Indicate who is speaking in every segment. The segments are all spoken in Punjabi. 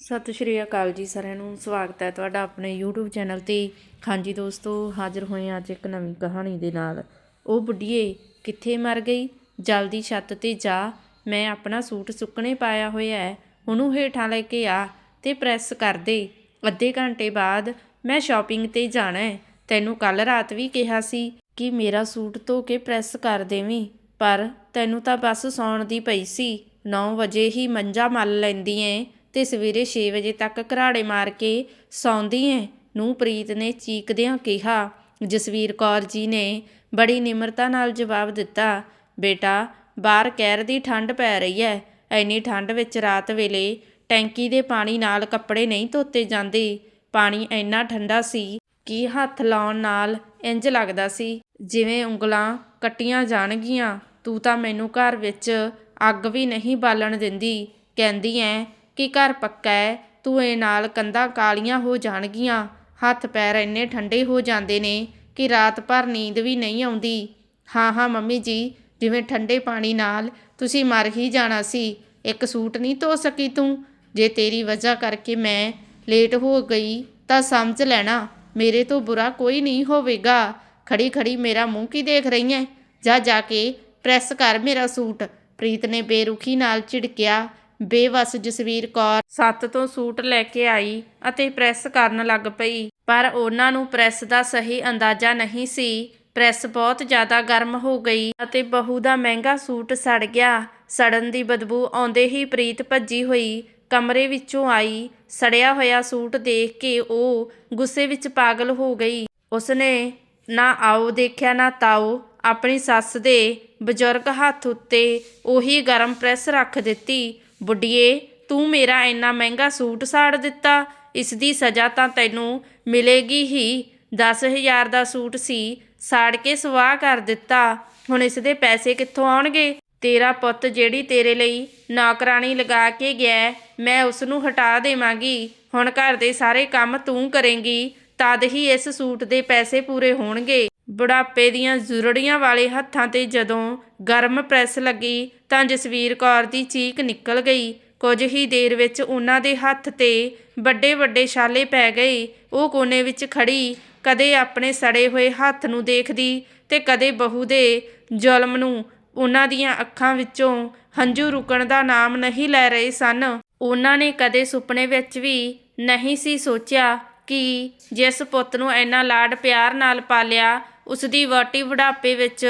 Speaker 1: ਸਤਿ ਸ਼੍ਰੀ ਅਕਾਲ ਜੀ ਸਾਰਿਆਂ ਨੂੰ, ਸਵਾਗਤ ਹੈ ਤੁਹਾਡਾ ਆਪਣੇ YouTube ਚੈਨਲ ਤੇ। ਹਾਂਜੀ ਦੋਸਤੋ, ਹਾਜ਼ਰ ਹੋਏ ਹਾਂ ਅੱਜ ਇੱਕ ਨਵੀਂ ਕਹਾਣੀ ਦੇ ਨਾਲ। ਉਹ ਬੁੱਢੀਏ ਕਿੱਥੇ ਮਰ ਗਈ? ਜਲਦੀ ਛੱਤ ਤੇ ਜਾ। ਮੈਂ ਆਪਣਾ ਸੂਟ ਸੁੱਕਣੇ ਪਾਇਆ ਹੋਇਆ ਹੈ। ਉਹਨੂੰ ਹੇਠਾਂ ਲੈ ਕੇ ਆ ਤੇ ਪ੍ਰੈਸ ਕਰ ਦੇ। ਅੱਧੇ ਘੰਟੇ ਬਾਅਦ ਮੈਂ ਸ਼ਾਪਿੰਗ ਤੇ ਜਾਣਾ ਹੈ। ਤੈਨੂੰ ਕੱਲ ਰਾਤ ਵੀ ਕਿਹਾ ਸੀ ਕਿ ਮੇਰਾ ਸੂਟ ਧੋ ਕੇ ਪ੍ਰੈਸ ਕਰ ਦੇਵੀਂ, ਪਰ ਤੈਨੂੰ ਤਾਂ ਬਸ ਸੌਣ ਦੀ ਪਈ ਸੀ। 9 ਵਜੇ ਹੀ ਮੰਜਾ ਮੱਲ ਲੈਂਦੀ ਏ ਤੇ ਸਵੇਰੇ 6 ਵਜੇ ਤੱਕ ਘਰਾੜੇ ਮਾਰ ਕੇ ਸੌਂਦੀ ਏ। ਨੂੰ ਪ੍ਰੀਤ ਨੇ ਚੀਕਦਿਆਂ ਕਿਹਾ, ਜਸਵੀਰ ਕੌਰ ਜੀ ਨੇ ਬੜੀ ਨਿਮਰਤਾ ਨਾਲ ਜਵਾਬ ਦਿੱਤਾ, ਬੇਟਾ, ਬਾਹਰ ਕਹਿਰ ਦੀ ਠੰਡ ਪੈ ਰਹੀ ਹੈ ਐਨੀ ਠੰਡ ਵਿੱਚ ਰਾਤ ਵੇਲੇ ਟੈਂਕੀ ਦੇ ਪਾਣੀ ਨਾਲ ਕੱਪੜੇ ਨਹੀਂ ਧੋਤੇ ਜਾਂਦੇ। ਪਾਣੀ ਇੰਨਾ ਠੰਡਾ ਸੀ ਕਿ ਹੱਥ ਲਾਉਣ ਨਾਲ ਇੰਜ ਲੱਗਦਾ ਸੀ, ਜਿਵੇਂ ਉਂਗਲਾਂ ਕੱਟੀਆਂ ਜਾਣਗੀਆਂ। ਤੂੰ ਤਾਂ ਮੈਨੂੰ ਘਰ ਵਿੱਚ ਅੱਗ ਵੀ ਨਹੀਂ ਬਾਲਣ ਦਿੰਦੀ। ਕਹਿੰਦੀ ਐ ਕਿ ਘਰ ਪੱਕਾ ਹੈ, ਧੂੰਏ ਨਾਲ ਕੰਧਾਂ ਕਾਲੀਆਂ ਹੋ ਜਾਣਗੀਆਂ। ਹੱਥ ਪੈਰ ਇੰਨੇ ਠੰਡੇ ਹੋ ਜਾਂਦੇ ਨੇ ਕਿ ਰਾਤ ਭਰ ਨੀਂਦ ਵੀ ਨਹੀਂ ਆਉਂਦੀ। ਹਾਂ ਹਾਂ, ਮੰਮੀ ਜੀ, ਜਿਵੇਂ ਠੰਡੇ ਪਾਣੀ ਨਾਲ ਤੁਸੀਂ ਮਰ ਹੀ ਜਾਣਾ ਸੀ, ਇੱਕ ਸੂਟ ਨਹੀਂ ਧੋ ਸਕੀ ਤੂੰ? ਜੇ ਤੇਰੀ ਵਜ੍ਹਾ ਕਰਕੇ ਮੈਂ ਲੇਟ ਹੋ ਗਈ, ਤਾਂ ਸਮਝ ਲੈਣਾ, ਮੇਰੇ ਤੋਂ ਬੁਰਾ ਕੋਈ ਨਹੀਂ ਹੋਵੇਗਾ। ਖੜੀ ਖੜੀ ਮੇਰਾ ਮੂੰਹ ਕੀ ਦੇਖ ਰਹੀ ਹੈ ਜਾ ਜਾ ਕੇ ਪ੍ਰੈਸ ਕਰ ਮੇਰਾ ਸੂਟ। ਪ੍ਰੀਤ ਨੇ ਬੇਰੁਖੀ ਨਾਲ ਝਿੜਕਿਆ। ਬੇਵਸ ਜਸਵੀਰ ਕੌਰ ਸੱਤ ਤੋਂ ਸੂਟ ਲੈ ਕੇ ਆਈ ਅਤੇ ਪ੍ਰੈਸ ਕਰਨ ਲੱਗ ਪਈ। ਪਰ ਉਹਨਾਂ ਨੂੰ ਪ੍ਰੈਸ ਦਾ ਸਹੀ ਅੰਦਾਜ਼ਾ ਨਹੀਂ ਸੀ। ਪ੍ਰੈਸ ਬਹੁਤ ਜ਼ਿਆਦਾ ਗਰਮ ਹੋ ਗਈ ਅਤੇ ਬਹੂ ਦਾ ਮਹਿੰਗਾ ਸੂਟ ਸੜ ਗਿਆ। ਸੜਨ ਦੀ ਬਦਬੂ ਆਉਂਦੇ ਹੀ ਪ੍ਰੀਤ ਭੱਜੀ ਹੋਈ। ਕਮਰੇ ਵਿੱਚੋਂ ਆਈ। ਸੜਿਆ ਹੋਇਆ ਸੂਟ ਦੇਖ ਕੇ ਉਹ ਗੁੱਸੇ ਵਿੱਚ ਪਾਗਲ ਹੋ ਗਈ। ਉਸਨੇ, ਨਾ ਆਓ ਦੇਖਿਆ, ਨਾ ਤਾਓ। ਆਪਣੀ ਸੱਸ ਦੇ ਬਜ਼ੁਰਗ ਹੱਥ ਉੱਤੇ ਉਹੀ ਗਰਮ ਪ੍ਰੈਸ ਰੱਖ ਦਿੱਤੀ। ਬੁੱਢੀਏ, ਤੂੰ ਮੇਰਾ ਇੰਨਾ ਮਹਿੰਗਾ ਸੂਟ ਸਾੜ ਦਿੱਤਾ, ਇਸ ਦੀ ਸਜ਼ਾ ਤਾਂ ਤੈਨੂੰ ਮਿਲੇਗੀ ਹੀ। 10000 ਦਾ ਸੂਟ ਸੀ, ਸਾੜ ਕੇ ਸਵਾਹ ਕਰ ਦਿੱਤਾ। ਹੁਣ ਇਸ ਦੇ ਪੈਸੇ ਕਿੱਥੋਂ ਆਉਣਗੇ? ਤੇਰਾ ਪੁੱਤ ਜਿਹੜੀ ਤੇਰੇ ਲਈ ਨੌਕਰਾਨੀ ਲਗਾ ਕੇ ਗਿਆ ਮੈਂ ਉਸ ਨੂੰ ਹਟਾ ਦੇਵਾਂਗੀ। ਹੁਣ ਘਰ ਦੇ ਸਾਰੇ ਕੰਮ ਤੂੰ ਕਰੇਂਗੀ, ਤਦ ਹੀ ਇਸ ਸੂਟ ਦੇ ਪੈਸੇ ਪੂਰੇ ਹੋਣਗੇ। ਬੁਢਾਪੇ ਦੀਆਂ ਜ਼ੁਰੜੀਆਂ ਵਾਲੇ ਹੱਥਾਂ ਤੇ ਜਦੋਂ ਗਰਮ ਪ੍ਰੈਸ ਲੱਗੀ ਤਾਂ ਜਸਵੀਰ ਕੌਰ ਦੀ ਚੀਕ ਨਿਕਲ ਗਈ। ਕੁਝ ਹੀ ਦੇਰ ਵਿੱਚ ਉਹਨਾਂ ਦੇ ਹੱਥ ਤੇ ਵੱਡੇ ਵੱਡੇ ਛਾਲੇ ਪੈ ਗਏ। ਉਹ ਕੋਨੇ ਵਿੱਚ ਖੜੀ, ਕਦੇ ਆਪਣੇ ਸੜੇ ਹੋਏ ਹੱਥ ਨੂੰ ਦੇਖਦੀ ਤੇ ਕਦੇ ਬਹੂ ਦੇ ਜ਼ੁਲਮ ਨੂੰ ਉਹਨਾਂ ਦੀਆਂ ਅੱਖਾਂ ਵਿੱਚੋਂ ਹੰਝੂ ਰੁਕਣ ਦਾ ਨਾਮ ਨਹੀਂ ਲੈ ਰਹੇ ਸਨ। ਉਹਨਾਂ ਨੇ ਕਦੇ ਸੁਪਨੇ ਵਿੱਚ ਵੀ ਨਹੀਂ ਸੀ ਸੋਚਿਆ ਕਿ ਜਿਸ ਪੁੱਤ ਨੂੰ ਇੰਨਾ ਲਾਡ ਪਿਆਰ ਨਾਲ ਪਾਲਿਆ ਉਸ ਦੀ ਵਹੁਟੀ ਬੁਢਾਪੇ ਵਿੱਚ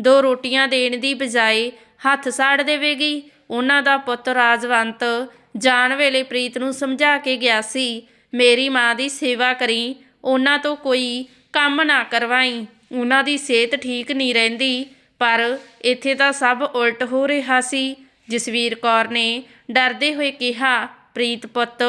Speaker 1: ਦੋ ਰੋਟੀਆਂ ਦੇਣ ਦੀ ਬਜਾਏ ਹੱਥ ਸਾੜ ਦੇਵੇਗੀ। ਉਹਨਾਂ ਦਾ ਪੁੱਤ ਰਾਜਵੰਤ ਜਾਣ ਵੇਲੇ ਪ੍ਰੀਤ ਨੂੰ ਸਮਝਾ ਕੇ ਗਿਆ ਸੀ, ਮੇਰੀ ਮਾਂ ਦੀ ਸੇਵਾ ਕਰੀ, ਉਹਨਾਂ ਤੋਂ ਕੋਈ ਕੰਮ ਨਾ ਕਰਵਾਈ। ਉਹਨਾਂ ਦੀ ਸਿਹਤ ਠੀਕ ਨਹੀਂ ਰਹਿੰਦੀ, ਪਰ ਇੱਥੇ ਤਾਂ ਸਭ ਉਲਟ ਹੋ ਰਿਹਾ ਸੀ। ਜਸਵੀਰ ਕੌਰ ਨੇ ਡਰਦੇ ਹੋਏ ਕਿਹਾ, ਪ੍ਰੀਤ ਪੁੱਤ,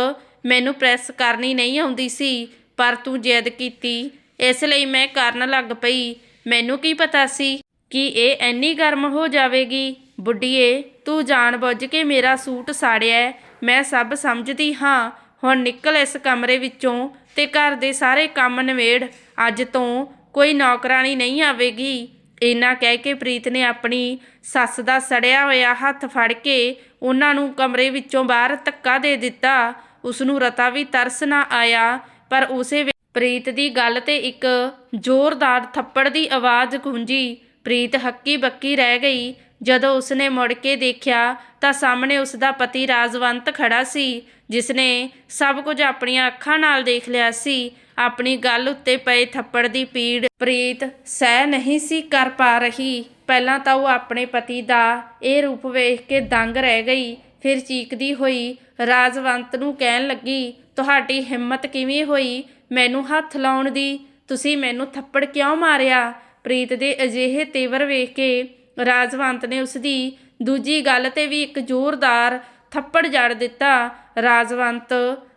Speaker 1: ਮੈਨੂੰ ਪ੍ਰੈਸ ਕਰਨੀ ਨਹੀਂ ਆਉਂਦੀ ਸੀ, ਪਰ ਤੂੰ ਜਿੱਦ ਕੀਤੀ ਇਸ ਲਈ ਮੈਂ ਕਰਨ ਲੱਗ ਪਈ। ਮੈਨੂੰ ਕੀ ਪਤਾ ਸੀ ਕਿ ਇਹ ਐਨੀ ਗਰਮ ਹੋ ਜਾਵੇਗੀ। ਬੁੱਢੀਏ, ਤੂੰ ਜਾਣਬੁੱਝ ਕੇ ਮੇਰਾ ਸੂਟ ਸਾੜਿਆ ਮੈਂ ਸਭ ਸਮਝਦੀ ਹਾਂ। ਹੁਣ ਨਿਕਲ ਇਸ ਕਮਰੇ ਵਿੱਚੋਂ ਤੇ ਘਰ ਦੇ ਸਾਰੇ ਕੰਮ ਨਿਬੇੜ। ਅੱਜ ਤੋਂ ਕੋਈ ਨੌਕਰਾਨੀ ਨਹੀਂ ਆਵੇਗੀ। ਇੰਨਾ ਕਹਿ ਕੇ ਪ੍ਰੀਤ ਨੇ ਆਪਣੀ ਸੱਸ ਦਾ ਸੜਿਆ ਹੋਇਆ ਹੱਥ ਫੜ ਕੇ ਉਹਨਾਂ ਨੂੰ ਕਮਰੇ ਵਿੱਚੋਂ ਬਾਹਰ ਧੱਕਾ ਦੇ ਦਿੱਤਾ। ਉਸ ਨੂੰ ਰਤਾ ਵੀ ਤਰਸ ਨਾ ਆਇਆ, ਪਰ ਉਸੇ ਪ੍ਰੀਤ ਦੀ ਗੱਲ ਤੇ ਇੱਕ ਜ਼ੋਰਦਾਰ ਥੱਪੜ ਦੀ ਆਵਾਜ਼ ਗੂੰਜੀ। ਪ੍ਰੀਤ ਹੱਕੀ ਬੱਕੀ ਰਹਿ ਗਈ। ਜਦੋਂ ਉਸਨੇ ਮੁੜ ਕੇ ਦੇਖਿਆ ਤਾਂ ਸਾਹਮਣੇ ਉਸਦਾ ਪਤੀ ਰਾਜਵੰਤ ਖੜਾ ਸੀ, ਜਿਸਨੇ ਸਭ ਕੁਝ ਆਪਣੀਆਂ ਅੱਖਾਂ ਨਾਲ ਦੇਖ ਲਿਆ ਸੀ। ਆਪਣੀ ਗੱਲ ਉੱਤੇ ਪਏ ਥੱਪੜ ਦੀ ਪੀੜ ਪ੍ਰੀਤ ਸਹਿ ਨਹੀਂ ਸੀ ਕਰ ਪਾ ਰਹੀ। ਪਹਿਲਾਂ ਤਾਂ ਉਹ ਆਪਣੇ ਪਤੀ ਦਾ ਇਹ ਰੂਪ ਵੇਖ ਕੇ ਦੰਗ ਰਹਿ ਗਈ, ਫਿਰ ਚੀਕਦੀ ਹੋਈ ਰਾਜਵੰਤ ਨੂੰ ਕਹਿਣ ਲੱਗੀ, ਤੁਹਾਡੀ ਹਿੰਮਤ ਕਿਵੇਂ ਹੋਈ? ਮੈਨੂੰ ਹੱਥ ਲਾਉਣ ਦੀ। ਤੁਸੀਂ ਮੈਨੂੰ ਥੱਪੜ ਕਿਉਂ ਮਾਰਿਆ? ਪ੍ਰੀਤ ਦੇ ਅਜਿਹੇ ਤੇਵਰ ਵੇਖ ਕੇ ਰਾਜਵੰਤ ਨੇ ਉਸ ਦੀ ਦੂਜੀ ਗੱਲ ਤੇ ਵੀ ਇੱਕ ਜ਼ੋਰਦਾਰ ਥੱਪੜ ਜੜ ਦਿੱਤਾ। ਰਾਜਵੰਤ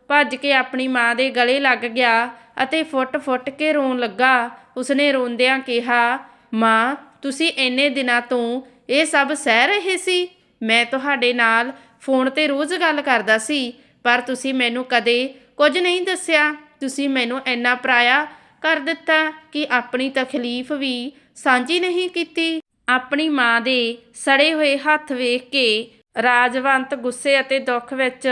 Speaker 1: ਭੱਜ ਕੇ ਆਪਣੀ ਮਾਂ ਦੇ ਗਲੇ ਲੱਗ ਗਿਆ ਅਤੇ ਫੁੱਟ-ਫੁੱਟ ਕੇ ਰੋਣ ਲੱਗਾ। ਉਸਨੇ ਰੋਂਦਿਆਂ ਕਿਹਾ, ਮਾਂ, ਤੁਸੀਂ ਇੰਨੇ ਦਿਨਾਂ ਤੋਂ ਇਹ ਸਭ ਸਹਿ ਰਹੇ ਸੀ? ਮੈਂ ਤੁਹਾਡੇ ਨਾਲ ਫੋਨ ਤੇ ਰੋਜ਼ ਗੱਲ ਕਰਦਾ ਸੀ, ਪਰ ਤੁਸੀਂ ਮੈਨੂੰ ਕਦੇ ਕੁਝ ਨਹੀਂ ਦੱਸਿਆ। ਤੁਸੀਂ ਮੈਨੂੰ ਇੰਨਾ ਪਰਾਇਆ ਕਰ ਦਿੱਤਾ ਕਿ ਆਪਣੀ ਤਕਲੀਫ ਵੀ ਸਾਂਝੀ ਨਹੀਂ ਕੀਤੀ। ਆਪਣੀ ਮਾਂ ਦੇ ਸੜੇ ਹੋਏ ਹੱਥ ਵੇਖ ਕੇ ਰਾਜਵੰਤ ਗੁੱਸੇ ਅਤੇ ਦੁੱਖ ਵਿੱਚ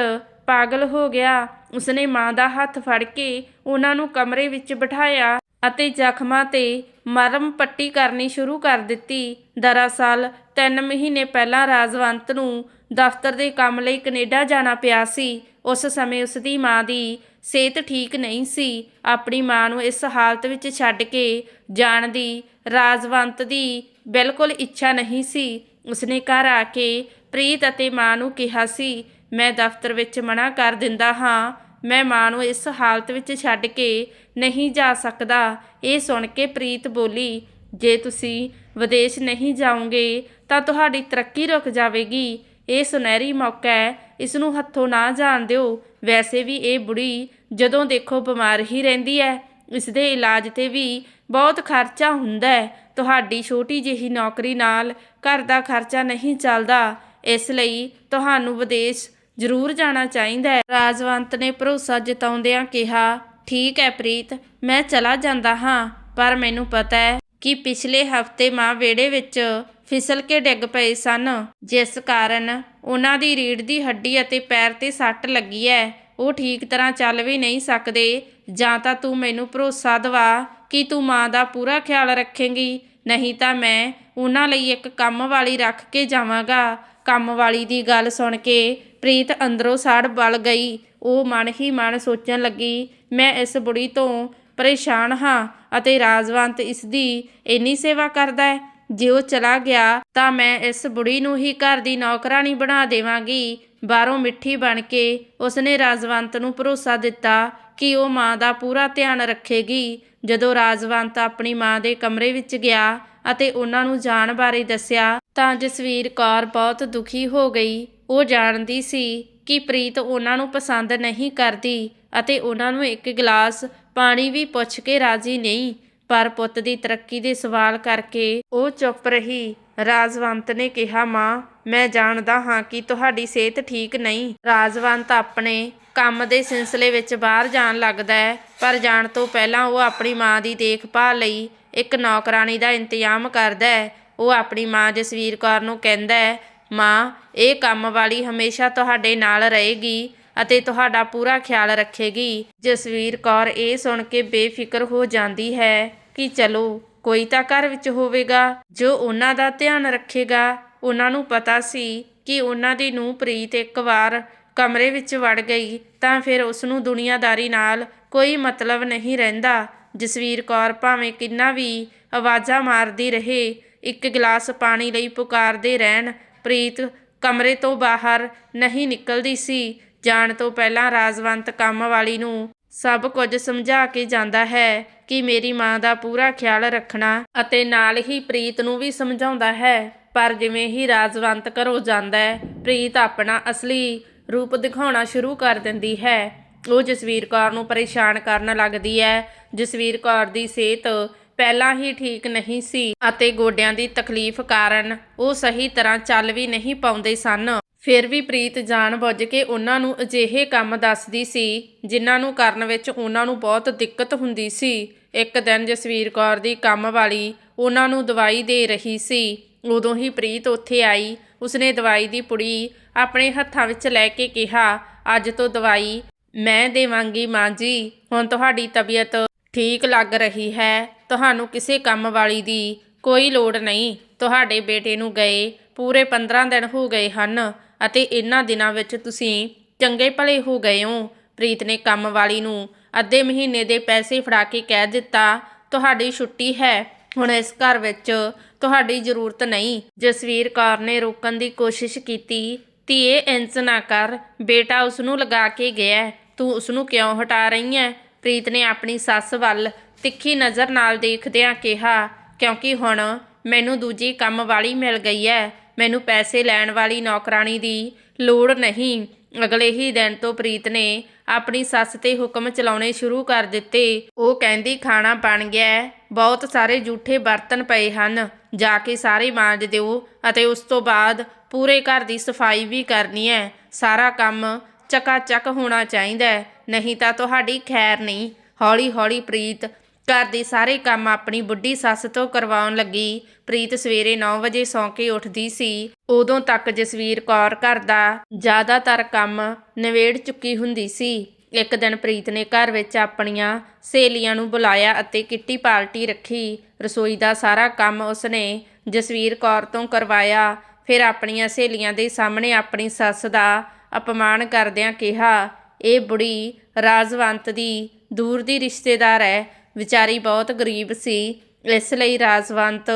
Speaker 1: ਪਾਗਲ ਹੋ ਗਿਆ। ਉਸਨੇ ਮਾਂ ਦਾ ਹੱਥ ਫੜ ਕੇ ਉਹਨਾਂ ਨੂੰ ਕਮਰੇ ਵਿੱਚ ਬਿਠਾਇਆ ਅਤੇ ਜ਼ਖਮਾਂ ਤੇ ਮਰਮ ਪੱਟੀ ਕਰਨੀ ਸ਼ੁਰੂ ਕਰ ਦਿੱਤੀ। ਦਰਅਸਲ 3 ਮਹੀਨੇ ਪਹਿਲਾਂ ਰਾਜਵੰਤ ਨੂੰ ਦਫ਼ਤਰ ਦੇ ਕੰਮ ਲਈ ਕੈਨੇਡਾ ਜਾਣਾ ਪਿਆ ਸੀ। ਉਸ ਸਮੇਂ ਉਸ ਦੀ ਮਾਂ ਦੀ ਸਿਹਤ ਠੀਕ ਨਹੀਂ ਸੀ। ਆਪਣੀ ਮਾਂ ਨੂੰ ਇਸ ਹਾਲਤ ਵਿੱਚ ਛੱਡ ਕੇ ਜਾਣ ਦੀ ਰਾਜਵੰਤ ਦੀ ਬਿਲਕੁਲ ਇੱਛਾ ਨਹੀਂ ਸੀ। ਉਸਨੇ ਘਰ ਆ ਕੇ ਪ੍ਰੀਤ ਅਤੇ ਮਾਂ ਨੂੰ ਕਿਹਾ ਸੀ, ਮੈਂ ਦਫ਼ਤਰ ਵਿੱਚ ਮਨਾ ਕਰ ਦਿੰਦਾ ਹਾਂ। ਮੈਂ ਮਾਂ ਨੂੰ ਇਸ ਹਾਲਤ ਵਿੱਚ ਛੱਡ ਕੇ ਨਹੀਂ ਜਾ ਸਕਦਾ। ਇਹ ਸੁਣ ਕੇ ਪ੍ਰੀਤ ਬੋਲੀ, ਜੇ ਤੁਸੀਂ ਵਿਦੇਸ਼ ਨਹੀਂ ਜਾਓਗੇ ਤਾਂ ਤੁਹਾਡੀ ਤਰੱਕੀ ਰੁਕ ਜਾਵੇਗੀ। ਇਹ ਸੁਨਹਿਰੀ ਮੌਕਾ ਹੈ ਇਸ ਨੂੰ ਹੱਥੋਂ ਨਾ ਜਾਣ ਦਿਓ। ਵੈਸੇ ਵੀ ਇਹ ਬੁੜੀ ਜਦੋਂ ਦੇਖੋ ਬਿਮਾਰ ਹੀ ਰਹਿੰਦੀ ਹੈ ਇਸ ਦੇ ਇਲਾਜ ਤੇ ਵੀ ਬਹੁਤ ਖਰਚਾ ਹੁੰਦਾ ਹੈ ਤੁਹਾਡੀ ਛੋਟੀ ਜਿਹੀ ਨੌਕਰੀ ਨਾਲ ਘਰ ਦਾ ਖਰਚਾ ਨਹੀਂ ਚੱਲਦਾ। ਇਸ ਲਈ ਤੁਹਾਨੂੰ ਵਿਦੇਸ਼ ਜ਼ਰੂਰ ਜਾਣਾ ਚਾਹੀਦਾ ਹੈ ਰਾਜਵੰਤ ਨੇ ਭਰੋਸਾ ਜਤਾਉਂਦਿਆਂ ਕਿਹਾ, ਠੀਕ ਹੈ ਪ੍ਰੀਤ, ਮੈਂ ਚਲਾ ਜਾਂਦਾ ਹਾਂ, ਪਰ ਮੈਨੂੰ ਪਤਾ ਹੈ ਕਿ ਪਿਛਲੇ ਹਫ਼ਤੇ ਮਾਂ ਵਿਹੜੇ ਵਿੱਚ ਫਿਸਲ ਕੇ ਡਿੱਗ ਪਏ ਸਨ। ਜਿਸ ਕਾਰਨ ਉਹਨਾਂ ਦੀ ਰੀੜ ਦੀ ਹੱਡੀ ਅਤੇ ਪੈਰ ਤੇ ਸੱਟ ਲੱਗੀ ਹੈ ਉਹ ਠੀਕ ਤਰ੍ਹਾਂ ਚੱਲ ਵੀ ਨਹੀਂ ਸਕਦੇ। ਜਾਂ ਤਾਂ ਤੂੰ ਮੈਨੂੰ ਭਰੋਸਾ ਦਿਵਾ ਕਿ ਤੂੰ ਮਾਂ ਦਾ ਪੂਰਾ ਖਿਆਲ ਰੱਖੇਂਗੀ। ਨਹੀਂ ਤਾਂ ਮੈਂ ਉਹਨਾਂ ਲਈ ਇੱਕ ਕੰਮ ਵਾਲੀ ਰੱਖ ਕੇ ਜਾਵਾਂਗਾ। ਕੰਮ ਵਾਲੀ ਦੀ ਗੱਲ ਸੁਣ ਕੇ ਪ੍ਰੀਤ ਅੰਦਰੋਂ ਸਾੜ ਬਲ ਗਈ। ਉਹ ਮਨ ਹੀ ਮਨ ਸੋਚਣ ਲੱਗੀ, ਮੈਂ ਇਸ ਬੁੜੀ ਤੋਂ ਪਰੇਸ਼ਾਨ ਹਾਂ ਅਤੇ ਰਾਜਵੰਤ ਇਸ ਦੀ ਇੰਨੀ ਸੇਵਾ ਕਰਦਾ ਹੈ। ਜੇ ਉਹ ਚਲਾ ਗਿਆ ਤਾਂ ਮੈਂ ਇਸ ਬੁੜੀ ਨੂੰ ਹੀ ਘਰ ਦੀ ਨੌਕਰਾਨੀ ਬਣਾ ਦੇਵਾਂਗੀ। ਬਾਹਰੋਂ ਮਿੱਠੀ ਬਣ ਕੇ ਉਸਨੇ ਰਾਜਵੰਤ ਨੂੰ ਭਰੋਸਾ ਦਿੱਤਾ ਕਿ ਉਹ ਮਾਂ ਦਾ ਪੂਰਾ ਧਿਆਨ ਰੱਖੇਗੀ। ਜਦੋਂ ਰਾਜਵੰਤ ਆਪਣੀ ਮਾਂ ਦੇ ਕਮਰੇ ਵਿੱਚ ਗਿਆ ਅਤੇ ਉਹਨਾਂ ਨੂੰ ਜਾਣ ਬਾਰੇ ਦੱਸਿਆ ਤਾਂ ਜਸਵੀਰ ਕੌਰ ਬਹੁਤ ਦੁਖੀ ਹੋ ਗਈ। ਉਹ ਜਾਣਦੀ ਸੀ ਕਿ ਪ੍ਰੀਤ ਉਹਨਾਂ ਨੂੰ ਪਸੰਦ ਨਹੀਂ ਕਰਦੀ ਅਤੇ ਉਹਨਾਂ ਨੂੰ ਇੱਕ ਗਲਾਸ ਪਾਣੀ ਵੀ ਪੁੱਛ ਕੇ ਰਾਜ਼ੀ ਨਹੀਂ, ਪਰ ਪੁੱਤ ਦੀ ਤਰੱਕੀ ਦੇ ਸਵਾਲ ਕਰਕੇ ਉਹ ਚੁੱਪ ਰਹੀ। ਰਾਜਵੰਤ ਨੇ ਕਿਹਾ, ਮਾਂ, ਮੈਂ ਜਾਣਦਾ ਹਾਂ ਕਿ ਤੁਹਾਡੀ ਸਿਹਤ ਠੀਕ ਨਹੀਂ। ਰਾਜਵੰਤ ਆਪਣੇ ਕੰਮ ਦੇ ਸਿਲਸਿਲੇ ਵਿੱਚ ਬਾਹਰ ਜਾਣ ਲੱਗਦਾ ਹੈ, ਪਰ ਜਾਣ ਤੋਂ ਪਹਿਲਾਂ ਉਹ ਆਪਣੀ ਮਾਂ ਦੀ ਦੇਖਭਾਲ ਲਈ ਇੱਕ ਨੌਕਰਾਨੀ ਦਾ ਇੰਤਜ਼ਾਮ ਕਰਦਾ ਹੈ। ਉਹ ਆਪਣੀ ਮਾਂ ਜਸਵੀਰ ਕੌਰ ਨੂੰ ਕਹਿੰਦਾ ਹੈ, ਮਾਂ, ਇਹ ਕੰਮ ਵਾਲੀ ਹਮੇਸ਼ਾ ਤੁਹਾਡੇ ਨਾਲ ਰਹੇਗੀ। ਅਤੇ ਤੁਹਾਡਾ ਪੂਰਾ ਖਿਆਲ ਰੱਖੇਗੀ। ਜਸਵੀਰ ਕੌਰ ਇਹ ਸੁਣ ਕੇ ਬੇਫਿਕਰ ਹੋ ਜਾਂਦੀ ਹੈ ਕਿ ਚਲੋ, ਕੋਈ ਤਾਂ ਘਰ ਵਿੱਚ ਹੋਵੇਗਾ, ਜੋ ਉਹਨਾਂ ਦਾ ਧਿਆਨ ਰੱਖੇਗਾ। ਉਹਨਾਂ ਨੂੰ ਪਤਾ ਸੀ ਕਿ ਉਹਨਾਂ ਦੀ ਨੂੰਹ ਪ੍ਰੀਤ ਇੱਕ ਵਾਰ ਕਮਰੇ ਵਿੱਚ ਵੜ ਗਈ, ਤਾਂ ਫਿਰ ਉਸ ਨੂੰ ਦੁਨੀਆਦਾਰੀ ਨਾਲ ਕੋਈ ਮਤਲਬ ਨਹੀਂ ਰਹਿੰਦਾ। ਜਸਵੀਰ ਕੌਰ ਭਾਵੇਂ ਕਿੰਨਾ ਵੀ ਆਵਾਜ਼ਾਂ ਮਾਰਦੀ ਰਹੇ, ਇੱਕ ਗਲਾਸ ਪਾਣੀ ਲਈ ਪੁਕਾਰਦੇ ਰਹਿਣ, ਪ੍ਰੀਤ ਕਮਰੇ ਤੋਂ ਬਾਹਰ ਨਹੀਂ ਨਿਕਲਦੀ ਸੀ। ਜਾਣ ਤੋਂ ਪਹਿਲਾਂ ਰਾਜਵੰਤ ਕੰਮ ਵਾਲੀ ਨੂੰ ਸਭ ਕੁਝ ਸਮਝਾ ਕੇ ਜਾਂਦਾ ਹੈ ਕਿ ਮੇਰੀ ਮਾਂ ਦਾ ਪੂਰਾ ਖਿਆਲ ਰੱਖਣਾ ਅਤੇ ਨਾਲ ਹੀ ਪ੍ਰੀਤ ਨੂੰ ਵੀ ਸਮਝਾਉਂਦਾ ਹੈ। ਪਰ ਜਿਵੇਂ ਹੀ ਰਾਜਵੰਤ ਘਰੋਂ ਜਾਂਦਾ ਹੈ, ਪ੍ਰੀਤ ਆਪਣਾ ਅਸਲੀ ਰੂਪ ਦਿਖਾਉਣਾ ਸ਼ੁਰੂ ਕਰ ਦਿੰਦੀ ਹੈ। ਉਹ ਜਸਵੀਰ ਕੌਰ ਨੂੰ ਪਰੇਸ਼ਾਨ ਕਰਨ ਲੱਗਦੀ ਹੈ। ਜਸਵੀਰ ਕੌਰ ਦੀ ਸਿਹਤ ਪਹਿਲਾਂ ਹੀ ਠੀਕ ਨਹੀਂ ਸੀ ਅਤੇ ਗੋਡਿਆਂ ਦੀ ਤਕਲੀਫ ਕਾਰਨ ਉਹ ਸਹੀ ਤਰ੍ਹਾਂ ਚੱਲ ਵੀ ਨਹੀਂ ਪਾਉਂਦੇ ਸਨ। ਫਿਰ ਵੀ ਪ੍ਰੀਤ ਜਾਣ ਬੁੱਝ ਕੇ ਉਹਨਾਂ ਨੂੰ ਅਜਿਹੇ ਕੰਮ ਦੱਸਦੀ ਸੀ, ਜਿਨ੍ਹਾਂ ਨੂੰ ਕਰਨ ਵਿੱਚ ਉਹਨਾਂ ਨੂੰ ਬਹੁਤ ਦਿੱਕਤ ਹੁੰਦੀ ਸੀ। ਇੱਕ ਦਿਨ ਜਸਵੀਰ ਕੌਰ ਦੀ ਕੰਮ ਵਾਲੀ ਉਹਨਾਂ ਨੂੰ ਦਵਾਈ ਦੇ ਰਹੀ ਸੀ। ਉਦੋਂ ਹੀ ਪ੍ਰੀਤ ਉੱਥੇ ਆਈ। ਉਸਨੇ ਦਵਾਈ ਦੀ ਪੁੜੀ ਆਪਣੇ ਹੱਥਾਂ ਵਿੱਚ ਲੈ ਕੇ ਕਿਹਾ, ਅੱਜ ਤੋਂ ਦਵਾਈ ਮੈਂ ਦੇਵਾਂਗੀ ਮਾਂ ਜੀ। ਹੁਣ ਤੁਹਾਡੀ ਤਬੀਅਤ ਠੀਕ ਲੱਗ ਰਹੀ ਹੈ। ਤੁਹਾਨੂੰ ਕਿਸੇ ਕੰਮ ਵਾਲੀ ਦੀ ਕੋਈ ਲੋੜ ਨਹੀਂ। ਤੁਹਾਡੇ ਬੇਟੇ ਨੂੰ ਗਏ, ਪੂਰੇ 15 ਦਿਨ ਹੋ ਗਏ ਹਨ ਅਤੇ ਇਹਨਾਂ ਦਿਨਾਂ ਵਿੱਚ ਤੁਸੀਂ ਚੰਗੇ ਭਲੇ ਹੋ ਗਏ ਹੋ। ਪ੍ਰੀਤ ਨੇ ਕੰਮ ਵਾਲੀ ਨੂੰ ਅੱਧੇ ਮਹੀਨੇ ਦੇ ਪੈਸੇ ਫੜਾ ਕੇ ਕਹਿ ਦਿੱਤਾ, ਤੁਹਾਡੀ ਛੁੱਟੀ ਹੈ। ਹੁਣ ਇਸ ਘਰ ਵਿੱਚ ਤੁਹਾਡੀ ਜ਼ਰੂਰਤ ਨਹੀਂ। ਜਸਵੀਰ ਕੌਰ ਨੇ ਰੋਕਣ ਦੀ ਕੋਸ਼ਿਸ਼ ਕੀਤੀ, ਧੀਏ, ਇੰਜ ਨਾ ਕਰ। ਬੇਟਾ ਉਸ ਨੂੰ ਲਗਾ ਕੇ ਗਿਆ ਤੂੰ ਉਸ ਨੂੰ ਕਿਉਂ ਹਟਾ ਰਹੀ ਹੈ? ਪ੍ਰੀਤ ਨੇ ਆਪਣੀ ਸੱਸ ਵੱਲ ਤਿੱਖੀ ਨਜ਼ਰ ਨਾਲ ਦੇਖਦਿਆਂ ਕਿਹਾ, ਕਿਉਂਕਿ ਹੁਣ ਮੈਨੂੰ ਦੂਜੀ ਕੰਮ ਵਾਲੀ ਮਿਲ ਗਈ ਹੈ ਮੈਨੂੰ ਪੈਸੇ ਲੈਣ ਵਾਲੀ ਨੌਕਰਾਨੀ ਦੀ ਲੋੜ ਨਹੀਂ। ਅਗਲੇ ਹੀ ਦਿਨ ਤੋਂ ਪ੍ਰੀਤ ਨੇ ਆਪਣੀ ਸੱਸ ਤੇ ਹੁਕਮ ਚਲਾਉਣੇ ਸ਼ੁਰੂ ਕਰ ਦਿੱਤੇ। ਉਹ ਕਹਿੰਦੀ, ਖਾਣਾ ਬਣ ਗਿਆ ਬਹੁਤ ਸਾਰੇ ਜੂਠੇ ਬਰਤਨ ਪਏ ਹਨ। ਜਾ ਕੇ ਸਾਰੇ ਮਾਂਜ ਦਿਓ ਅਤੇ ਉਸ ਤੋਂ ਬਾਅਦ ਪੂਰੇ ਘਰ ਦੀ ਸਫ਼ਾਈ ਵੀ ਕਰਨੀ ਹੈ ਸਾਰਾ ਕੰਮ ਚਕਾ ਚੱਕ ਹੋਣਾ ਚਾਹੀਦਾ ਨਹੀਂ ਤਾਂ ਤੁਹਾਡੀ ਖੈਰ ਨਹੀਂ। ਹੌਲੀ ਹੌਲੀ ਪ੍ਰੀਤ ਘਰ ਦੇ ਸਾਰੇ ਕੰਮ ਆਪਣੀ ਬੁੱਢੀ ਸੱਸ ਤੋਂ ਕਰਵਾਉਣ ਲੱਗੀ। ਪ੍ਰੀਤ ਸਵੇਰੇ 9 ਵਜੇ ਸੌਂ ਕੇ ਉੱਠਦੀ ਸੀ। ਉਦੋਂ ਤੱਕ ਜਸਵੀਰ ਕੌਰ ਘਰ ਦਾ ਜ਼ਿਆਦਾਤਰ ਕੰਮ ਨਿਬੇੜ ਚੁੱਕੀ ਹੁੰਦੀ ਸੀ। ਇੱਕ ਦਿਨ ਪ੍ਰੀਤ ਨੇ ਘਰ ਵਿੱਚ ਆਪਣੀਆਂ ਸਹੇਲੀਆਂ ਨੂੰ ਬੁਲਾਇਆ ਅਤੇ ਕਿੱਟੀ ਪਾਰਟੀ ਰੱਖੀ। ਰਸੋਈ ਦਾ ਸਾਰਾ ਕੰਮ ਉਸਨੇ ਜਸਵੀਰ ਕੌਰ ਤੋਂ ਕਰਵਾਇਆ। ਫਿਰ ਆਪਣੀਆਂ ਸਹੇਲੀਆਂ ਦੇ ਸਾਹਮਣੇ ਆਪਣੀ ਸੱਸ ਦਾ ਅਪਮਾਨ ਕਰਦਿਆਂ ਕਿਹਾ, ਇਹ ਬੁੜੀ ਰਾਜਵੰਤ ਦੀ ਦੂਰ ਦੀ ਰਿਸ਼ਤੇਦਾਰ ਹੈ। ਵਿਚਾਰੀ ਬਹੁਤ ਗਰੀਬ ਸੀ, ਇਸ ਲਈ ਰਾਜਵੰਤ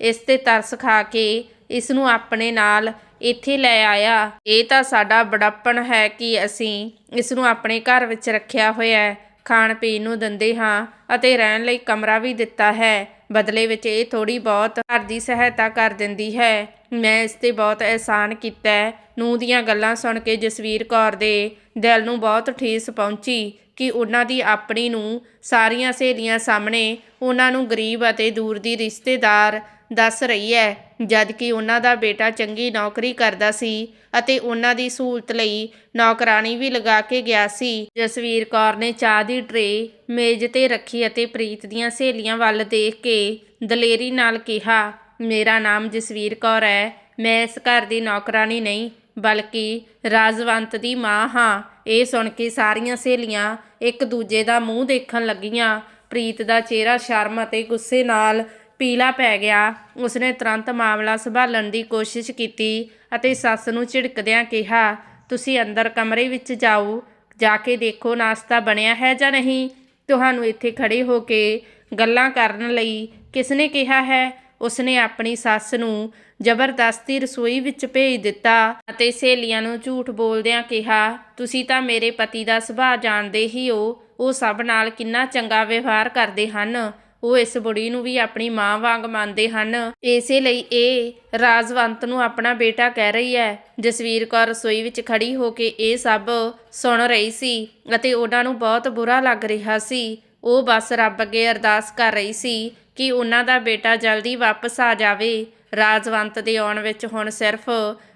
Speaker 1: ਇਸ ਤੇ ਤਰਸ ਖਾ ਕੇ ਇਸ ਨੂੰ ਆਪਣੇ ਨਾਲ ਇੱਥੇ ਲੈ ਆਇਆ। ਇਹ ਤਾਂ ਸਾਡਾ ਬੜਾਪਣ ਹੈ ਕਿ ਅਸੀਂ ਇਸ ਨੂੰ ਆਪਣੇ ਘਰ ਵਿੱਚ ਰੱਖਿਆ ਹੋਇਆ ਹੈ। ਖਾਣ ਪੀਣ ਨੂੰ ਦਿੰਦੇ ਹਾਂ ਅਤੇ ਰਹਿਣ ਲਈ ਕਮਰਾ ਵੀ ਦਿੱਤਾ ਹੈ। ਬਦਲੇ ਵਿੱਚ ਇਹ ਥੋੜੀ ਬਹੁਤ ਘਰ ਦੀ ਸਹਾਇਤਾ ਕਰ ਦਿੰਦੀ ਹੈ। ਮੈਂ ਇਸ ਤੇ ਬਹੁਤ ਅਹਿਸਾਨ ਕੀਤਾ। ਹੈ ਨੂੰਹ ਦੀਆਂ ਗੱਲਾਂ ਸੁਣ ਕੇ ਜਸਵੀਰ ਕੌਰ ਦੇ ਦਿਲ ਨੂੰ ਬਹੁਤ ਠੇਸ ਪਹੁੰਚੀ ਕਿ ਉਹਨਾਂ ਦੀ ਆਪਣੀ ਨੂੰ ਸਾਰੀਆਂ ਸਹੇਲੀਆਂ ਸਾਹਮਣੇ ਉਹਨਾਂ ਨੂੰ ਗਰੀਬ ਅਤੇ ਦੂਰ ਦੀ ਰਿਸ਼ਤੇਦਾਰ ਦੱਸ ਰਹੀ ਹੈ ਜਦ ਕਿ ਉਹਨਾਂ ਦਾ ਬੇਟਾ ਚੰਗੀ ਨੌਕਰੀ ਕਰਦਾ ਸੀ ਅਤੇ ਉਹਨਾਂ ਦੀ ਸਹੂਲਤ ਲਈ ਨੌਕਰਾਨੀ ਵੀ ਲਗਾ ਕੇ ਗਿਆ ਸੀ। ਜਸਵੀਰ ਕੌਰ ਨੇ ਚਾਹ ਦੀ ਟਰੇ, ਮੇਜ਼ ਤੇ ਰੱਖੀ ਅਤੇ ਪ੍ਰੀਤ ਦੀਆਂ ਸਹੇਲੀਆਂ ਵੱਲ ਦੇਖ ਕੇ ਦਲੇਰੀ ਨਾਲ ਕਿਹਾ, ਮੇਰਾ ਨਾਮ ਜਸਵੀਰ ਕੌਰ ਹੈ, ਮੈਂ ਇਸ ਘਰ ਦੀ ਨੌਕਰਾਨੀ ਨਹੀਂ, ਬਲਕਿ ਰਾਜਵੰਤ ਦੀ ਮਾਂ ਹਾਂ। ਇਹ ਸੁਣ ਕੇ ਸਾਰੀਆਂ ਸਹੇਲੀਆਂ ਇੱਕ ਦੂਜੇ ਦਾ ਮੂੰਹ ਦੇਖਣ ਲੱਗੀਆਂ। ਪ੍ਰੀਤ ਦਾ ਚਿਹਰਾ ਸ਼ਰਮ ਅਤੇ ਗੁੱਸੇ ਨਾਲ ਪੀਲਾ ਪੈ ਗਿਆ। ਉਸਨੇ ਤੁਰੰਤ ਮਾਮਲਾ ਸੰਭਾਲਣ ਦੀ ਕੋਸ਼ਿਸ਼ ਕੀਤੀ ਅਤੇ ਸੱਸ ਨੂੰ ਝਿੜਕਦਿਆਂ ਕਿਹਾ, ਤੁਸੀਂ ਅੰਦਰ ਕਮਰੇ ਵਿੱਚ ਜਾਓ। ਜਾ ਕੇ ਦੇਖੋ ਨਾਸ਼ਤਾ ਬਣਿਆ ਹੈ ਜਾਂ ਨਹੀਂ। ਤੁਹਾਨੂੰ ਇੱਥੇ ਖੜੇ ਹੋ ਕੇ ਗੱਲਾਂ ਕਰਨ ਲਈ ਕਿਸਨੇ ਕਿਹਾ ਹੈ? ਉਸਨੇ ਆਪਣੀ ਸੱਸ ਨੂੰ ਜ਼ਬਰਦਸਤੀ ਰਸੋਈ ਵਿੱਚ ਭੇਜ ਦਿੱਤਾ ਅਤੇ ਸਹੇਲੀਆਂ ਨੂੰ ਝੂਠ ਬੋਲਦਿਆਂ ਕਿਹਾ, ਤੁਸੀਂ ਤਾਂ ਮੇਰੇ ਪਤੀ ਦਾ ਸੁਭਾਅ ਜਾਣਦੇ ਹੀ ਹੋ। ਉਹ ਸਭ ਨਾਲ ਕਿੰਨਾ ਚੰਗਾ ਵਿਵਹਾਰ ਕਰਦੇ ਹਨ। ਉਹ ਇਸ ਬੁੜੀ ਨੂੰ ਵੀ ਆਪਣੀ ਮਾਂ ਵਾਂਗ ਮੰਨਦੇ ਹਨ। ਇਸੇ ਲਈ ਇਹ ਰਾਜਵੰਤ ਨੂੰ ਆਪਣਾ ਬੇਟਾ ਕਹਿ ਰਹੀ ਹੈ। ਜਸਵੀਰ ਕੌਰ ਰਸੋਈ ਵਿੱਚ ਖੜੀ ਹੋ ਕੇ ਇਹ ਸਭ ਸੁਣ ਰਹੀ ਸੀ ਅਤੇ ਉਹਨਾਂ ਨੂੰ ਬਹੁਤ ਬੁਰਾ ਲੱਗ ਰਿਹਾ ਸੀ। ਉਹ ਬਸ ਰੱਬ ਅੱਗੇ ਅਰਦਾਸ ਕਰ ਰਹੀ ਸੀ ਕਿ ਉਹਨਾਂ ਦਾ ਬੇਟਾ ਜਲਦੀ ਵਾਪਸ ਆ ਜਾਵੇ। ਰਾਜਵੰਤ ਦੇ ਆਉਣ ਵਿੱਚ ਹੁਣ ਸਿਰਫ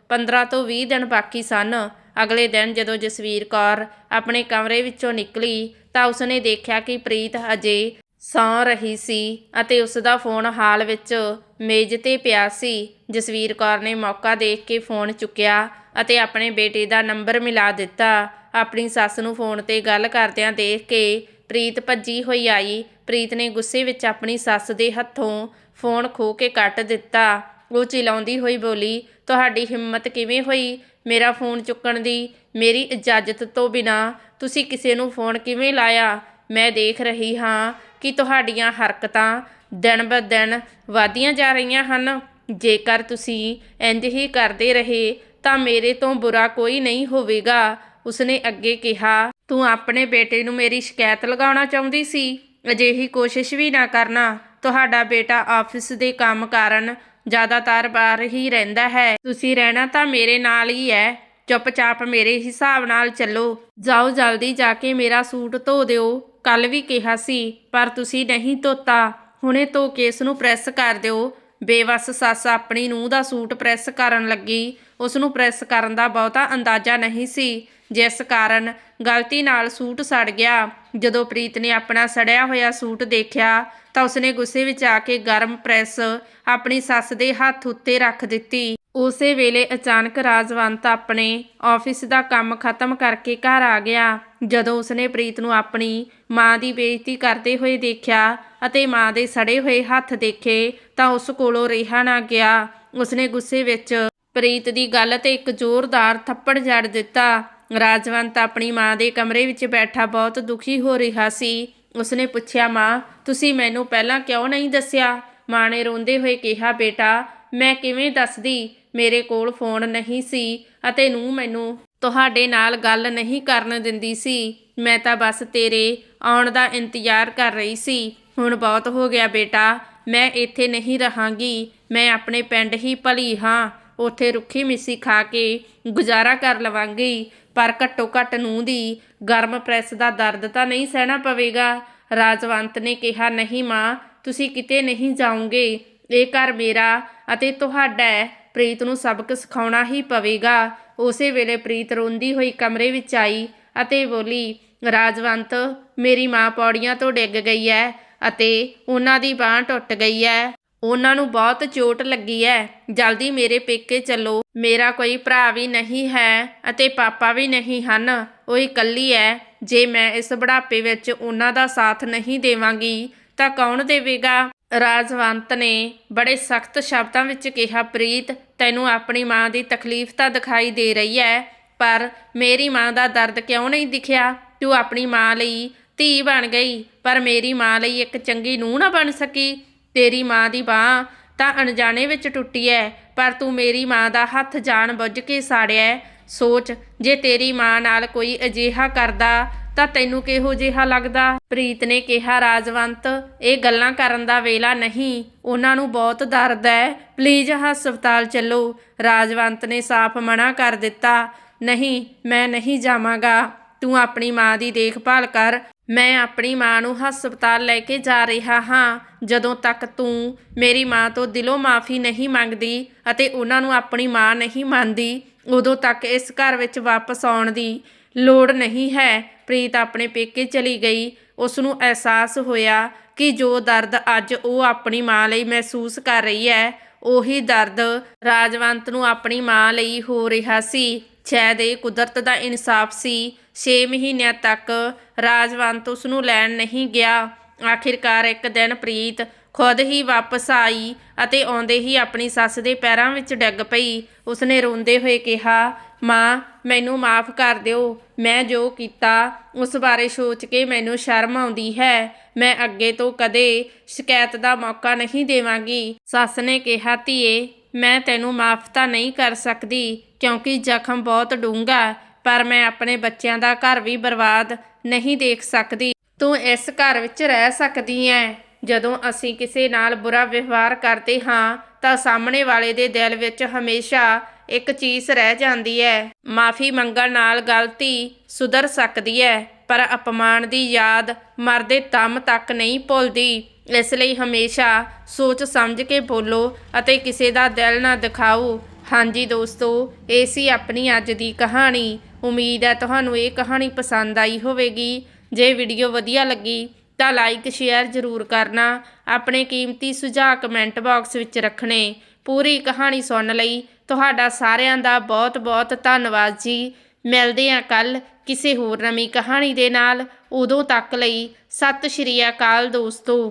Speaker 1: 15 ਤੋਂ 20 ਦਿਨ ਬਾਕੀ ਸਨ। ਅਗਲੇ ਦਿਨ ਜਦੋਂ ਜਸਵੀਰ ਕੌਰ ਆਪਣੇ ਕਮਰੇ ਵਿੱਚੋਂ ਨਿਕਲੀ ਤਾਂ ਉਸਨੇ ਦੇਖਿਆ ਕਿ ਪ੍ਰੀਤ ਅਜੇ ਸੌਂ ਰਹੀ ਸੀ ਅਤੇ ਉਸ ਦਾ ਫੋਨ ਹਾਲ ਵਿੱਚ ਮੇਜ਼ ਤੇ ਪਿਆ ਸੀ। ਜਸਵੀਰ ਕੌਰ ਨੇ ਮੌਕਾ ਦੇਖ ਕੇ ਫੋਨ ਚੁੱਕਿਆ ਅਤੇ ਆਪਣੇ ਬੇਟੇ ਦਾ ਨੰਬਰ ਮਿਲਾ ਦਿੱਤਾ। ਆਪਣੀ ਸੱਸ ਨੂੰ ਫੋਨ ਤੇ ਗੱਲ ਕਰਦਿਆਂ ਦੇਖ ਕੇ ਪ੍ਰੀਤ ਭੱਜੀ ਹੋਈ ਆਈ। ਪ੍ਰੀਤ ਨੇ ਗੁੱਸੇ ਵਿੱਚ ਆਪਣੀ ਸੱਸ ਦੇ ਹੱਥੋਂ ਫੋਨ ਖੋ ਕੇ ਕੱਟ ਦਿੱਤਾ। ਉਹ ਚਿਲਾਉਂਦੀ ਹੋਈ ਬੋਲੀ, ਤੁਹਾਡੀ ਹਿੰਮਤ ਕਿਵੇਂ ਹੋਈ? ਮੇਰਾ ਫੋਨ ਚੁੱਕਣ ਦੀ ਮੇਰੀ ਇਜਾਜ਼ਤ ਤੋਂ ਬਿਨਾ ਤੁਸੀਂ ਕਿਸੇ ਨੂੰ ਫੋਨ ਕਿਵੇਂ ਲਾਇਆ? ਮੈਂ ਦੇਖ ਰਹੀ ਹਾਂ ਕਿ ਤੁਹਾਡੀਆਂ ਹਰਕਤਾਂ ਦਿਨ ਬ ਦਿਨ ਵਧਦੀਆਂ ਜਾ ਰਹੀਆਂ ਹਨ। ਜੇਕਰ ਤੁਸੀਂ ਇੰਜ ਹੀ ਕਰਦੇ ਰਹੇ, ਤਾਂ ਮੇਰੇ ਤੋਂ ਬੁਰਾ ਕੋਈ ਨਹੀਂ ਹੋਵੇਗਾ। ਉਸਨੇ ਅੱਗੇ ਕਿਹਾ, ਤੂੰ ਆਪਣੇ ਬੇਟੇ ਨੂੰ ਮੇਰੀ ਸ਼ਿਕਾਇਤ ਲਗਾਉਣਾ ਚਾਹੁੰਦੀ ਸੀ। ਅਜਿਹੀ ਕੋਸ਼ਿਸ਼ ਵੀ ਨਾ ਕਰਨਾ। ਤੁਹਾਡਾ ਬੇਟਾ ਆਫਿਸ ਦੇ ਕੰਮ ਕਾਰਨ ਜ਼ਿਆਦਾਤਰ ਬਾਹਰ ਹੀ ਰਹਿੰਦਾ ਹੈ। ਤੁਸੀਂ ਰਹਿਣਾ ਤਾਂ ਮੇਰੇ ਨਾਲ ਹੀ ਹੈ। ਚੁੱਪਚਾਪ ਮੇਰੇ ਹਿਸਾਬ ਨਾਲ ਚੱਲੋ। ਜਾਓ ਜਲਦੀ ਜਾ ਕੇ ਮੇਰਾ ਸੂਟ ਧੋ ਦਿਓ। ਕੱਲ ਵੀ ਕਿਹਾ ਸੀ, ਪਰ ਤੁਸੀਂ ਨਹੀਂ ਧੋਤਾ। ਹੁਣੇ ਧੋ ਕੇ ਇਸ ਨੂੰ ਪ੍ਰੈਸ ਕਰ ਦਿਓ। ਬੇਵਸ ਸੱਸ ਆਪਣੀ ਨੂੰਹ ਦਾ ਸੂਟ ਪ੍ਰੈਸ ਕਰਨ ਲੱਗੀ। ਉਸ ਨੂੰ ਪ੍ਰੈਸ ਕਰਨ ਦਾ ਬਹੁਤਾ ਅੰਦਾਜ਼ਾ ਨਹੀਂ ਸੀ। ਜਿਸ ਕਾਰਨ ਗਲਤੀ ਨਾਲ ਸੂਟ ਸੜ ਗਿਆ। ਜਦੋਂ ਪ੍ਰੀਤ ਨੇ ਆਪਣਾ ਸੜਿਆ ਹੋਇਆ ਸੂਟ ਦੇਖਿਆ, ਤਾਂ ਉਸਨੇ ਗੁੱਸੇ ਵਿੱਚ ਆ ਕੇ ਗਰਮ ਪ੍ਰੈਸ ਆਪਣੀ ਸੱਸ ਦੇ ਹੱਥ ਉੱਤੇ ਰੱਖ ਦਿੱਤੀ। ਉਸੇ ਵੇਲੇ ਅਚਾਨਕ ਰਾਜਵੰਤ ਆਪਣੇ ਆਫਿਸ ਦਾ ਕੰਮ ਖਤਮ ਕਰਕੇ ਘਰ ਆ ਗਿਆ। ਜਦੋਂ ਉਸਨੇ ਪ੍ਰੀਤ ਨੂੰ ਆਪਣੀ ਮਾਂ ਦੀ ਬੇਇੱਜ਼ਤੀ ਕਰਦੇ ਹੋਏ ਦੇਖਿਆ ਅਤੇ ਮਾਂ ਦੇ ਸੜੇ ਹੋਏ ਹੱਥ ਦੇਖੇ ਤਾਂ ਉਸ ਕੋਲੋਂ ਰਿਹਾ ਨਾ ਗਿਆ। ਉਸਨੇ ਗੁੱਸੇ ਵਿੱਚ ਪ੍ਰੀਤ ਦੀ ਗੱਲ ਤੇ ਇੱਕ ਜ਼ੋਰਦਾਰ ਥੱਪੜ ਜੜ ਦਿੱਤਾ। ਰਾਜਵੰਤ ਆਪਣੀ ਮਾਂ ਦੇ ਕਮਰੇ ਵਿੱਚ ਬੈਠਾ ਬਹੁਤ ਦੁਖੀ ਹੋ ਰਿਹਾ ਸੀ। ਉਸਨੇ ਪੁੱਛਿਆ, ਮਾਂ, ਤੁਸੀਂ ਮੈਨੂੰ ਪਹਿਲਾਂ ਕਿਉਂ ਨਹੀਂ ਦੱਸਿਆ? ਮਾਂ ਨੇ ਰੋਂਦੇ ਹੋਏ ਕਿਹਾ, ਬੇਟਾ, ਮੈਂ ਕਿਵੇਂ ਦੱਸਦੀ? ਮੇਰੇ ਕੋਲ ਫੋਨ ਨਹੀਂ ਸੀ ਅਤੇ ਨੂੰ ਮੈਨੂੰ ਤੁਹਾਡੇ ਨਾਲ ਗੱਲ ਨਹੀਂ ਕਰਨ ਦਿੰਦੀ ਸੀ। ਮੈਂ ਤਾਂ ਬਸ ਤੇਰੇ ਆਉਣ ਦਾ ਇੰਤਜ਼ਾਰ ਕਰ ਰਹੀ ਸੀ। ਹੁਣ ਬਹੁਤ ਹੋ ਗਿਆ ਬੇਟਾ, ਮੈਂ ਇੱਥੇ ਨਹੀਂ ਰਹਾਂਗੀ। ਮੈਂ ਆਪਣੇ ਪਿੰਡ ਹੀ ਭਲੀ ਹਾਂ। ਉੱਥੇ ਰੁੱਖੀ ਮਿੱਸੀ ਖਾ ਕੇ ਗੁਜ਼ਾਰਾ ਕਰ ਲਵਾਂਗੀ। ਪਰ ਘੱਟੋ ਘੱਟ ਨੂੰ ਦੀ ਗਰਮ ਪ੍ਰੈਸ ਦਾ ਦਰਦ ਤਾਂ ਨਹੀਂ ਸਹਿਣਾ ਪਵੇਗਾ। ਰਾਜਵੰਤ ਨੇ ਕਿਹਾ, ਨਹੀਂ ਮਾਂ, ਤੁਸੀਂ ਕਿਤੇ ਨਹੀਂ ਜਾਓਗੇ। ਇਹ ਘਰ ਮੇਰਾ ਅਤੇ ਤੁਹਾਡਾ ਪ੍ਰੀਤ ਨੂੰ ਸਬਕ ਸਿਖਾਉਣਾ ਹੀ ਪਵੇਗਾ। ਉਸੇ ਵੇਲੇ ਪ੍ਰੀਤ ਰੋਂਦੀ ਹੋਈ ਕਮਰੇ ਵਿੱਚ ਆਈ ਅਤੇ ਬੋਲੀ, ਰਾਜਵੰਤ, ਮੇਰੀ ਮਾਂ ਪੌੜੀਆਂ ਤੋਂ ਡਿੱਗ ਗਈ ਹੈ ਅਤੇ ਉਹਨਾਂ ਦੀ ਬਾਹ ਟੁੱਟ ਗਈ ਹੈ ਉਹਨਾਂ ਨੂੰ ਬਹੁਤ ਚੋਟ ਲੱਗੀ ਹੈ ਜਲਦੀ ਮੇਰੇ ਪੇਕੇ ਚੱਲੋ। ਮੇਰਾ ਕੋਈ ਭਰਾ ਵੀ ਨਹੀਂ ਹੈ ਅਤੇ ਪਾਪਾ ਵੀ ਨਹੀਂ ਹਨ। ਉਹ ਇਕੱਲੀ ਹੈ ਜੇ ਮੈਂ ਇਸ ਬੁਢਾਪੇ ਵਿੱਚ ਉਹਨਾਂ ਦਾ ਸਾਥ ਨਹੀਂ ਦੇਵਾਂਗੀ, ਤਾਂ ਕੌਣ ਦੇਵੇਗਾ? ਰਾਜਵੰਤ ਨੇ ਬੜੇ ਸਖਤ ਸ਼ਬਦਾਂ ਵਿੱਚ ਕਿਹਾ, ਪ੍ਰੀਤ, ਤੈਨੂੰ ਆਪਣੀ ਮਾਂ ਦੀ ਤਕਲੀਫ ਤਾਂ ਦਿਖਾਈ ਦੇ ਰਹੀ ਹੈ ਪਰ ਮੇਰੀ ਮਾਂ ਦਾ ਦਰਦ ਕਿਉਂ ਨਹੀਂ ਦਿਖਿਆ? ਤੂੰ ਆਪਣੀ ਮਾਂ ਲਈ ਧੀ ਬਣ ਗਈ, ਪਰ ਮੇਰੀ ਮਾਂ ਲਈ ਇੱਕ ਚੰਗੀ ਨੂੰਹ ਨਾ ਬਣ ਸਕੀ। ਤੇਰੀ ਮਾਂ ਦੀ ਬਾਹ ਤਾਂ ਅਣਜਾਣੇ ਵਿੱਚ ਟੁੱਟੀ ਐ, ਪਰ ਤੂੰ ਮੇਰੀ ਮਾਂ ਦਾ ਹੱਥ ਜਾਣ ਬੁੱਝ ਕੇ ਸਾੜਿਆ ਸੋਚ, ਜੇ ਤੇਰੀ ਮਾਂ ਨਾਲ ਕੋਈ ਅਜਿਹਾ ਕਰਦਾ ਤਾਂ ਤੈਨੂੰ ਕਿਹੋ ਜਿਹਾ ਲੱਗਦਾ? ਪ੍ਰੀਤ ਨੇ ਕਿਹਾ, ਰਾਜਵੰਤ, ਇਹ ਗੱਲਾਂ ਕਰਨ ਦਾ ਵੇਲਾ ਨਹੀਂ। ਉਹਨਾਂ ਨੂੰ ਬਹੁਤ ਦਰਦ ਹੈ ਪਲੀਜ਼ ਹਸਪਤਾਲ ਚੱਲੋ। ਰਾਜਵੰਤ ਨੇ ਸਾਫ਼ ਮਨਾ ਕਰ ਦਿੱਤਾ, ਨਹੀਂ, ਮੈਂ ਨਹੀਂ ਜਾਵਾਂਗਾ। ਤੂੰ ਆਪਣੀ ਮਾਂ ਦੀ ਦੇਖਭਾਲ ਕਰ। ਮੈਂ ਆਪਣੀ ਮਾਂ ਨੂੰ ਹਸਪਤਾਲ ਲੈ ਕੇ ਜਾ ਰਿਹਾ ਹਾਂ। ਜਦੋਂ ਤੱਕ ਤੂੰ ਮੇਰੀ ਮਾਂ ਤੋਂ ਦਿਲੋਂ ਮਾਫੀ ਨਹੀਂ ਮੰਗਦੀ ਅਤੇ ਉਹਨਾਂ ਨੂੰ ਆਪਣੀ ਮਾਂ ਨਹੀਂ ਮੰਨਦੀ, ਉਦੋਂ ਤੱਕ ਇਸ ਘਰ ਵਿੱਚ ਵਾਪਸ ਆਉਣ ਦੀ ਲੋੜ ਨਹੀਂ ਹੈ। ਪ੍ਰੀਤ ਆਪਣੇ ਪੇਕੇ ਚਲੀ ਗਈ। ਉਸ ਨੂੰ ਅਹਿਸਾਸ ਹੋਇਆ ਕਿ ਜੋ ਦਰਦ ਅੱਜ ਉਹ ਆਪਣੀ ਮਾਂ ਲਈ ਮਹਿਸੂਸ ਕਰ ਰਹੀ ਹੈ, ਉਹੀ ਦਰਦ ਰਾਜਵੰਤ ਨੂੰ ਆਪਣੀ ਮਾਂ ਲਈ ਹੋ ਰਿਹਾ ਸੀ। ਸ਼ਾਇਦ ਇਹ ਕੁਦਰਤ ਦਾ ਇਨਸਾਫ ਸੀ। 6 ਮਹੀਨਿਆਂ ਤੱਕ ਰਾਜਵੰਤ ਉਸ ਨੂੰ ਲੈਣ ਨਹੀਂ ਗਿਆ। ਆਖਿਰਕਾਰ ਇੱਕ ਦਿਨ ਪ੍ਰੀਤ ਖੁਦ ਹੀ ਵਾਪਸ ਆਈ ਅਤੇ ਆਉਂਦੇ ਹੀ ਆਪਣੀ ਸੱਸ ਦੇ ਪੈਰਾਂ ਵਿੱਚ ਡਿੱਗ ਪਈ। ਉਸਨੇ ਰੋਂਦੇ ਹੋਏ ਕਿਹਾ, ਮਾਂ, ਮੈਨੂੰ ਮਾਫ ਕਰ ਦਿਓ। ਮੈਂ ਜੋ ਕੀਤਾ, ਉਸ ਬਾਰੇ ਸੋਚ ਕੇ ਮੈਨੂੰ ਸ਼ਰਮ ਆਉਂਦੀ ਹੈ। ਮੈਂ ਅੱਗੇ ਤੋਂ ਕਦੇ ਸ਼ਿਕਾਇਤ ਦਾ ਮੌਕਾ ਨਹੀਂ ਦੇਵਾਂਗੀ। ਸੱਸ ਨੇ ਕਿਹਾ, ਧੀਏ, ਮੈਂ ਤੈਨੂੰ ਮਾਫ ਤਾਂ ਨਹੀਂ ਕਰ ਸਕਦੀ, ਕਿਉਂਕਿ ਜ਼ਖਮ ਬਹੁਤ ਡੂੰਘਾ ਪਰ ਮੈਂ ਆਪਣੇ ਬੱਚਿਆਂ ਦਾ ਘਰ ਵੀ ਬਰਬਾਦ ਨਹੀਂ ਦੇਖ ਸਕਦੀ। ਤੂੰ ਇਸ ਘਰ ਵਿੱਚ ਰਹਿ ਸਕਦੀ ਐ ਜਦੋਂ ਅਸੀਂ ਕਿਸੇ ਨਾਲ ਬੁਰਾ ਵਿਵਹਾਰ ਕਰਦੇ ਹਾਂ, ਤਾਂ ਸਾਹਮਣੇ ਵਾਲੇ ਦੇ ਦਿਲ ਵਿੱਚ ਹਮੇਸ਼ਾ ਇੱਕ ਚੀਜ਼ ਰਹਿ ਜਾਂਦੀ ਹੈ। ਮਾਫੀ ਮੰਗਣ ਨਾਲ ਗਲਤੀ ਸੁਧਰ ਸਕਦੀ ਹੈ, ਪਰ ਅਪਮਾਨ ਦੀ ਯਾਦ ਮਰਦੇ ਦਮ ਤੱਕ ਨਹੀਂ ਭੁੱਲਦੀ। ਇਸ ਲਈ ਹਮੇਸ਼ਾ ਸੋਚ ਸਮਝ ਕੇ ਬੋਲੋ ਅਤੇ ਕਿਸੇ ਦਾ ਦਿਲ ਨਾ ਦਿਖਾਓ। ਹਾਂਜੀ ਦੋਸਤੋ, ਇਹ ਸੀ ਆਪਣੀ ਅੱਜ ਦੀ ਕਹਾਣੀ। ਉਮੀਦ ਹੈ ਤੁਹਾਨੂੰ ਇਹ ਕਹਾਣੀ ਪਸੰਦ ਆਈ ਹੋਵੇਗੀ। ਜੇ ਵੀਡੀਓ ਵਧੀਆ ਲੱਗੀ ਤਾਂ ਲਾਈਕ ਸ਼ੇਅਰ ਜ਼ਰੂਰ ਕਰਨਾ। ਆਪਣੇ ਕੀਮਤੀ ਸੁਝਾਅ ਕਮੈਂਟ ਬਾਕਸ ਵਿੱਚ ਰੱਖਣੇ। ਪੂਰੀ ਕਹਾਣੀ ਸੁਣਨ ਲਈ ਤੁਹਾਡਾ ਸਾਰਿਆਂ ਦਾ ਬਹੁਤ ਬਹੁਤ ਧੰਨਵਾਦ ਜੀ। ਮਿਲਦੇ ਹਾਂ ਕੱਲ ਕਿਸੇ ਹੋਰ ਨਵੀਂ ਕਹਾਣੀ ਦੇ ਨਾਲ। ਉਦੋਂ ਤੱਕ ਲਈ ਸਤਿ ਸ਼੍ਰੀ ਅਕਾਲ ਦੋਸਤੋ।